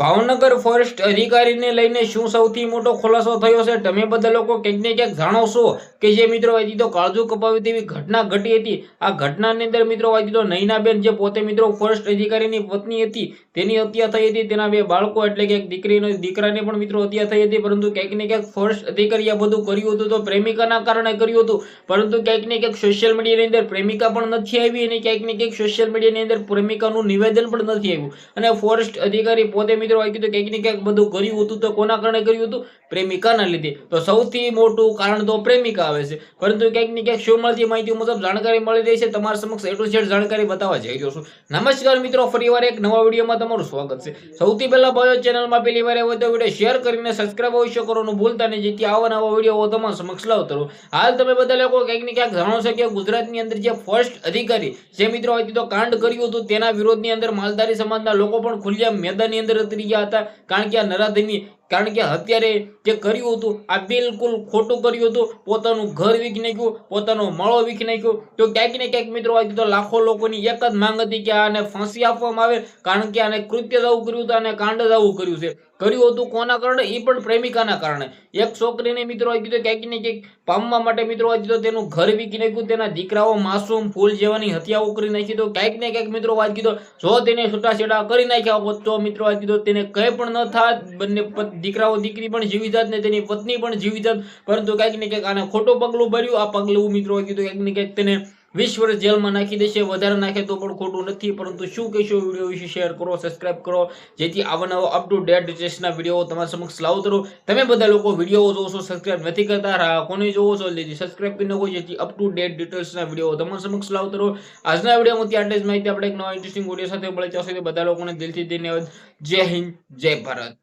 Bhavnagar forest અધિકારીને લઈને શું સૌથી મોટો ખુલાસો થયો છે? તમે બધા લોકો ક્યાંક ને ક્યાંક જાણો છો કે જે મિત્રો વાંચી તો કાળજુ કપાવી તેવી ઘટના ઘટી હતી? આ ઘટનાની અંદર મિત્રો વાંચી તો નૈનાબેન જે પોતે મિત્રો ફોરેસ્ટ અધિકારીની પત્ની હતી, તેની હત્યા થઈ હતી. તેના બે બાળકો એટલે કે એક દીકરીનો, દીકરાની પણ મિત્રો હત્યા થઈ હતી. પરંતુ ક્યાંક ને ક્યાંક ફોરેસ્ટ અધિકારી આ બધું કર્યું હતું તો પ્રેમિકાના કારણે કર્યું હતું. પરંતુ ક્યાંક ને ક્યાંક સોશિયલ મીડિયાની અંદર પ્રેમિકા પણ નથી આવી અને ક્યાંક ને ક્યાંક સોશિયલ મીડિયાની અંદર પ્રેમિકાનું નિવેદન પણ નથી આવ્યું. અને ફોરેસ્ટ અધિકારી પોતે મિત્રો આવી કીધું કંઈક ને ક્યાંક બધું કર્યું હતું તો કોના કારણે કર્યું હતું? પ્રેમિકાના લીધે. તો સૌથી મોટું કારણ તો પ્રેમિકા આવે છે. પરંતુ ક્યાંક ને ક્યાંક શું મળતી માહિતી મુજબ જાણકારી મળી રહી છે. તમારા સમક્ષ એ ટુ ઝેડ જાણકારી બતાવવા જઈ રહ્યો છું. નમસ્કાર મિત્રો, ફરીવાર એક નવા વિડીયોમાં તમારું સ્વાગત છે. સૌથી પહેલા ભાઈઓ ચેનલમાં પહેલી વાર આવ્યો તો વીડિયો શેર કરીને સબસ્ક્રાઇબ અવશ્ય કરવાનું ભૂલતા નહીં. જેથી આવા નવા વીડિયો તમારા સમક્ષ લાવતો હાલ તમે બધા લોકો ક્યાંક ને ક્યાંક જાણો છો કે ગુજરાતની અંદર જે ફર્સ્ટ અધિકારી જે મિત્રો હતી તો કાંડ કર્યું હતું, તેના વિરોધની અંદર માલધારી સમાજના લોકો પણ ખુલ્લા મેદાનની અંદર ઉતરી ગયા હતા. કારણ કે આ નરાધમી કારણ કે અત્યારે જે કર્યું હતું, આ બિલકુલ ખોટું કર્યું હતું, પોતાનું ઘર વીખી નાખ્યું, પોતાનો મળો વીખી નાખ્યો. તો ક્યાંક ને ક્યાંક મિત્રો, આજે તો લાખો લોકોની એક જ માંગ હતી કે આને ફાંસી આપવામાં આવે, કારણ કે આને કૃત્ય જવું કર્યું હતું અને કાંડ જ કર્યું છે. કર્યું હતું કોના કારણે? એ પણ પ્રેમિકાના કારણે. એક છોકરીને મિત્રો આવી કીધું ક્યાંક ને ક્યાંક પામવા માટે મિત્રો, આજે તો તેનું ઘર વીખી નાખ્યું, તેના દીકરાઓ માસૂમ ફૂલ જેવાની હત્યાઓ કરી નાખી તો ક્યાંક ને ક્યાંક મિત્રો વાત કીધો જો તેને છૂટાછેડા કરી નાખ્યા હોત, તો મિત્રો વાત કીધો તેને કંઈ પણ ન થાય બંને દીકરાઓ દીકરી પણ જીવી જાત ને તેની પત્ની પણ જીવી જાત. પરંતુ કંઈક ને કંઈક આને ખોટું પગલું ભર્યું. આ પગલું મિત્રો કીધું, કંઈક ને કંઈક તેને વીસ વર્ષ જેલમાં નાખી દેશે. વધારે નાખે તો પણ ખોટું નથી. પરંતુ શું કહેશો વીડિયો વિશે શેર કરો સબસ્ક્રાઇબ કરો. જેથી આવા અપ ટુ ડેટ ડિટેલ્સના વીડિયો તમારા સમક્ષ લાવતો કરો. તમે બધા લોકો વીડિયો જોવો છો સબસ્ક્રાઇબ નથી કરતા કોને જોવો છો જેથી સબસ્ક્રાઇબ કરી નાખો. જેથી અપ ટુ ડેટ ડિટેલ્સના વીડિયો તમારા સમક્ષ લાવતો કરો. આજના વિડીયોમાં ત્યાં જ માહિતી આપણે એક નવા ઇન્ટરેસ્ટિંગ વીડિયો સાથે મળે ત્યાં સુધી બધા લોકોને દિલથી ધન્યવાદ. જય હિન્દ, જય ભારત.